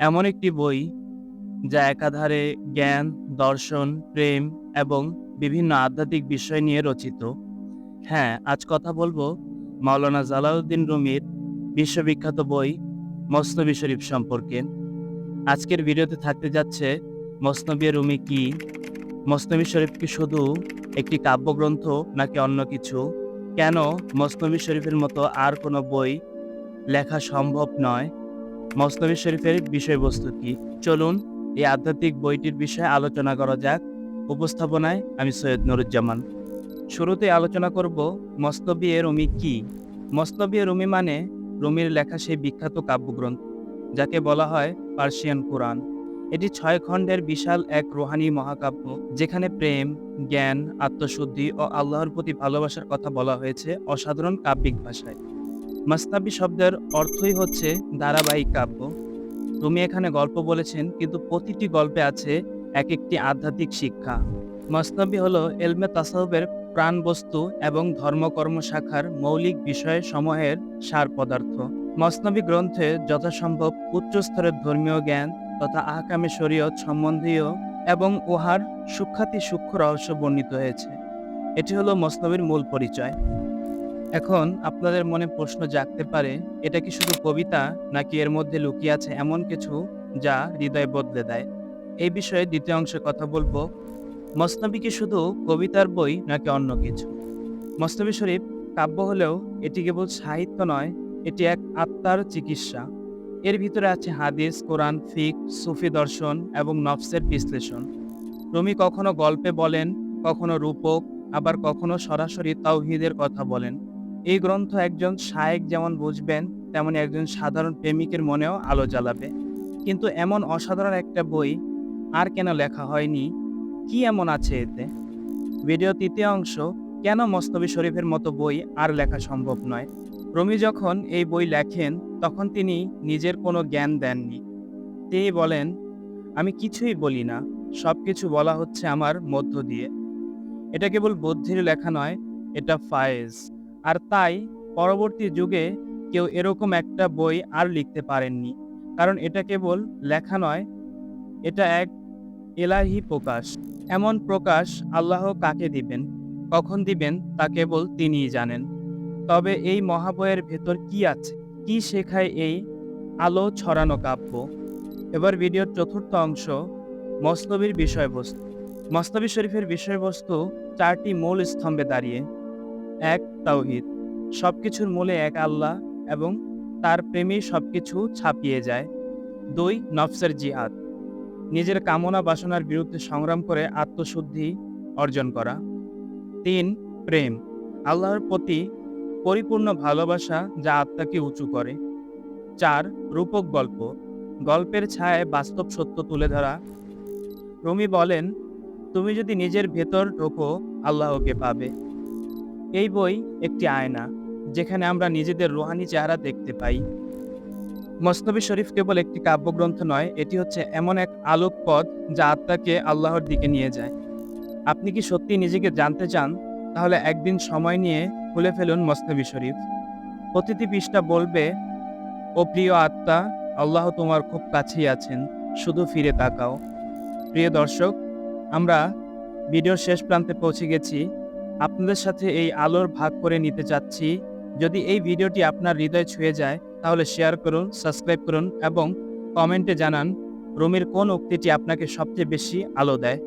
এমন একটি বই যা একাধারে জ্ঞান, দর্শন, প্রেম এবং বিভিন্ন আধ্যাত্মিক বিষয় নিয়ে রচিত। হ্যাঁ, আজ কথা বলব মাওলানা জালাউদ্দিন রুমির বিশ্ববিখ্যাত বই মসনবী শরীফ সম্পর্কে। আজকের ভিডিওতে থাকতে যাচ্ছে মসনবী রুমি কি? মসনবী শরীফ কি শুধু একটি কাব্যগ্রন্থ নাকি অন্য কিছু? কেন মসনবী শরীফের মতো আর কোনো বই লেখা সম্ভব নয়? মসনবী শরীফের বিষয়বস্তু কি? চলুন এই আধ্যাত্মিক বইটির বিষয়ে আলোচনা করা যাক। উপস্থাপনায় আমি সৈয়দ নুরুজ্জামান। শুরুতে আলোচনা করব মসনবী এ রুমি কি? মসনবী এ রুমি মানে রুমির লেখা সেই বিখ্যাত কাব্যগ্রন্থ যাকে বলা হয় পার্সিয়ান কোরআন। এটি ছয় খণ্ডের বিশাল এক রুহানি মহাকাব্য যেখানে প্রেম, জ্ঞান, আত্মশুদ্ধি ও আল্লাহর প্রতি ভালোবাসার কথা বলা হয়েছে অসাধারণ কাব্যিক ভাষায়। মাসনাবি শব্দের অর্থই হচ্ছে ধারাবাহিক কাব্য। রুমি এখানে গল্প বলেছেন, কিন্তু প্রতিটি গল্পে আছে এক একটি আধ্যাত্মিক শিক্ষা। মসনবী হলো এলমে তাসাউফের প্রাণবস্তু এবং ধর্মকর্ম শাখার মৌলিক বিষয় সমূহের সার পদার্থ। মসনবী গ্রন্থে যথাসম্ভব উচ্চ স্তরের ধর্মীয় জ্ঞান তথা আহকামে শরীয়ত সম্বন্ধীয় এবং উহার সূক্ষাতি সূক্ষ্ম রহস্য বর্ণিত হয়েছে। এটি হলো মসনবীর মূল পরিচয়। এখন আপনাদের মনে প্রশ্ন জাগতে পারে এটা কি শুধু কবিতা নাকি এর মধ্যে লুকিয়ে আছে এমন কিছু যা হৃদয় বদলে দেয়? এই বিষয়ে দ্বিতীয় অংশে কথা বলব। মসনবী কি শুধু কবিতার বই নাকি অন্য কিছু? মসনবী শরীফ কাব্য হলেও এটি কেবল সাহিত্য নয়, এটি এক আত্মার চিকিৎসা। এর ভিতরে আছে হাদিস, কোরআন, ফিক, সুফি দর্শন এবং নফসের বিশ্লেষণ। রুমি কখনো গল্পে বলেন, কখনো রূপক, আবার কখনো সরাসরি তাওহিদের কথা বলেন। এই গ্রন্থ একজন শায়েক যেমন বুঝবেন, তেমনি একজন সাধারণ প্রেমিকের মনেও আলো জ্বালাবে। কিন্তু এমন অসাধারণ একটা বই আর কেন লেখা হয়নি? কি এমন আছে এতে? ভিডিও তৃতীয় অংশ কেন মস্তবি শরীফের মতো বই আর লেখা সম্ভব নয়? রমি যখন এই বই লেখেন তখন তিনি নিজের কোনো জ্ঞান দেননি। তিনি বলেন, আমি কিছুই বলি না, সব কিছু বলা হচ্ছে আমার মধ্য দিয়ে। এটা কেবল বুদ্ধির লেখা নয়, এটা ফায়েজ। আর তাই পরবর্তী যুগে কেউ এরকম একটা বই আর লিখতে পারেননি। কারণ এটা কেবল লেখা নয়, এটা এক এলাহি প্রকাশ। এমন প্রকাশ আল্লাহ কাকে দিবেন, কখন দিবেন তা কেবল তিনিই জানেন। তবে এই মহাবইয়ের ভেতর কি আছে? কি শেখায় এই আলো ছড়ানো কাব্য? এবার ভিডিওর চতুর্থ অংশ মসনবীর বিষয়বস্তু। মসনবী শরীফের বিষয়বস্তু চারটি মূল স্তম্ভে দাঁড়িয়ে। এক তাওহিদ সব কিছুর মূলে এক আল্লাহ এবং তার প্রেমেই সবকিছু ছাপিয়ে যায়। দুই নফসের জিহাদ। নিজের কামনা বাসনার বিরুদ্ধে সংগ্রাম করে আত্মশুদ্ধি অর্জন করা। তিন প্রেম। আল্লাহর প্রতি পরিপূর্ণ ভালোবাসা যা আত্মাকে উঁচু করে। চার রূপক গল্প। গল্পের ছায়ায় বাস্তব সত্য তুলে ধরা। রুমি বলেন, তুমি যদি নিজের ভেতর ঢোকো, আল্লাহকে পাবে। এই বই একটি আয়না, যেখানে আমরা নিজেদের রুহানি চেহারা দেখতে পাই। মসনবী শরীফ কেবল একটি কাব্যগ্রন্থ নয়, এটি হচ্ছে এমন এক আলোক পথ যা আত্মাকে আল্লাহর দিকে নিয়ে যায়। আপনি কি সত্যি নিজেকে জানতে চান? তাহলে একদিন সময় নিয়ে খুলে ফেলুন মসনবী শরীফ। প্রতিটি পৃষ্ঠা বলবে, ও প্রিয় আত্মা, আল্লাহ তোমার খুব কাছেই আছেন, শুধু ফিরে তাকাও। প্রিয় দর্শক, আমরা ভিডিওর শেষ প্রান্তে পৌঁছে গেছি। আপনাদের সাথে এই আলোর ভাগ করে নিতে চাচ্ছি। যদি এই ভিডিওটি আপনার হৃদয় ছুঁয়ে যায়, তাহলে শেয়ার করুন, সাবস্ক্রাইব করুন এবং কমেন্টে জানান রুমির কোন উক্তিটি আপনাকে সবচেয়ে বেশি আলো দেয়।